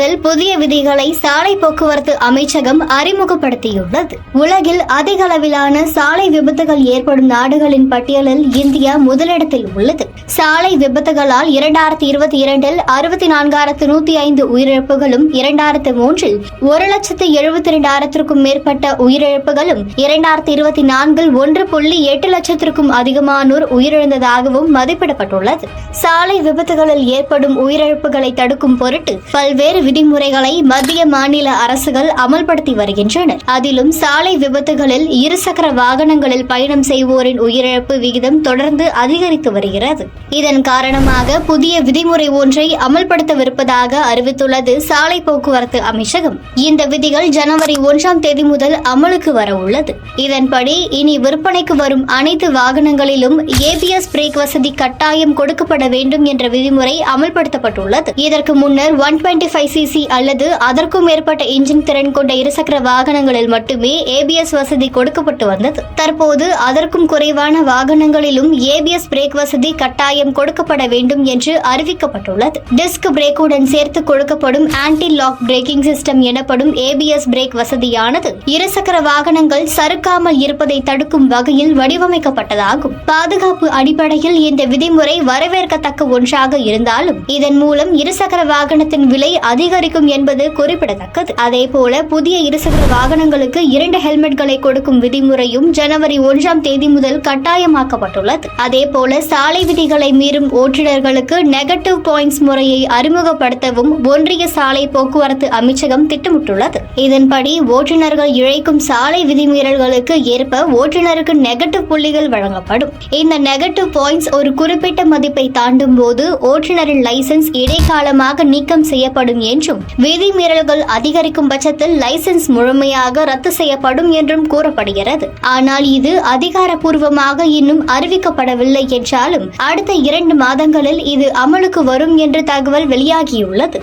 முதல் புதிய விதிகளை சாலை போக்குவரத்து அமைச்சகம் அறிமுகப்படுத்தியுள்ளது. உலகில் அதிக அளவிலான சாலை விபத்துகள் ஏற்படும் நாடுகளின் பட்டியலில் இந்தியா முதலிடத்தில் உள்ளது. சாலை விபத்துகளால் இரண்டாயிரத்தி இருபத்தி இரண்டில் அறுபத்தி நான்காயிரத்து நூத்தி ஐந்து உயிரிழப்புகளும் இரண்டாயிரத்து மூன்றில் ஒரு லட்சத்து எழுபத்தி இரண்டாயிரத்திற்கும் மேற்பட்ட உயிரிழப்புகளும் இரண்டாயிரத்தி இருபத்தி நான்கில் ஒன்று புள்ளி எட்டு லட்சத்திற்கும் அதிகமானோர் உயிரிழந்ததாகவும் மதிப்பிடப்பட்டுள்ளது. சாலை விபத்துகளில் ஏற்படும் உயிரிழப்புகளை தடுக்கும் பொருட்டு பல்வேறு விதிமுறைகளை மத்திய மாநில அரசுகள் அமல்படுத்தி வருகின்றன அதிலும் சாலை விபத்துகளில் இருசக்கர வாகனங்களில் பயணம் செய்வோரின் உயிரிழப்பு விகிதம் தொடர்ந்து அதிகரித்து வருகிறது. இதன் காரணமாக புதிய விதிமுறை ஒன்றை அமல்படுத்தவிருப்பதாக அறிவித்துள்ளது சாலை போக்குவரத்து அமைச்சகம். இந்த விதிகள் ஜனவரி ஒன்றாம் தேதி முதல் அமலுக்கு வர உள்ளது. இதன்படி இனி விற்பனைக்கு வரும் அனைத்து வாகனங்களிலும் ஏபிஎஸ் பிரேக் வசதி கட்டாயம் கொடுக்கப்பட வேண்டும் என்ற விதிமுறை அமல்படுத்தப்பட்டுள்ளது. இதற்கு முன்னர் ஒன் டுவெண்ட்டி ஃபைவ் சிசி அல்லது அதற்கும் மேற்பட்ட இன்ஜின் திறன் கொண்ட இருசக்கர வாகனங்களில் மட்டுமே ஏபிஎஸ் வசதி கொடுக்கப்பட்டு வந்தது. தற்போது அதற்கும் குறைவான வாகனங்களிலும் ஏபிஎஸ் பிரேக் வசதி கட்டாயம் கொடுக்கப்பட வேண்டும் என்று அறிவிக்கப்பட்டுள்ளது. டிஸ்க் பிரேக்குடன் சேர்த்து கொடுக்கப்படும் ஆன்டி லாக் பிரேக்கிங் சிஸ்டம் எனப்படும் ஏபிஎஸ் பிரேக் வசதியானது. இருசக்கர வாகனங்கள் சறுக்காமல் இருப்பதை தடுக்கும் வகையில் வடிவமைக்கப்பட்டதாகும். பாதுகாப்பு அடிப்படையில் இந்த விதிமுறை வரவேற்கத்தக்க ஒன்றாக இருந்தாலும் இதன் மூலம் இருசக்கர வாகனத்தின் விலை அதிக அதிகரிக்கும் என்பது குறிப்பிடத்தக்கது. அதே போல புதிய இருசக்கர வாகனங்களுக்கு இரண்டு ஹெல்மெட்களை கொடுக்கும் விதிமுறையும் ஜனவரி ஒன்றாம் தேதி முதல் கட்டாயமாக்கப்பட்டுள்ளது. அதே போல சாலை விதிகளை மீறும் ஓட்டுநர்களுக்கு நெகட்டிவ் பாயிண்ட்ஸ் முறையை அறிமுகப்படுத்தவும் ஒன்றிய சாலை போக்குவரத்து அமைச்சகம் திட்டமிட்டுள்ளது. இதன்படி ஓட்டுநர்கள் இழைக்கும் சாலை விதிமீறல்களுக்கு ஏற்ப ஓட்டுநருக்கு நெகட்டிவ் புள்ளிகள் வழங்கப்படும். இந்த நெகட்டிவ் பாயிண்ட்ஸ் ஒரு குறிப்பிட்ட மதிப்பை தாண்டும் போது ஓட்டுநரின் லைசென்ஸ் இடைக்காலமாக நீக்கம் செய்யப்படும் என்றும் விதிமீறல்கள் அதிகரிக்கும் பட்சத்தில் லைசென்ஸ் முழுமையாக ரத்து செய்யப்படும் என்றும் கூறப்படுகிறது. ஆனால் இது அதிகாரப்பூர்வமாக இன்னும் அறிவிக்கப்படவில்லை என்றாலும் அடுத்த இரண்டு மாதங்களில் இது அமலுக்கு வரும் என்று தகவல் வெளியாகியுள்ளது.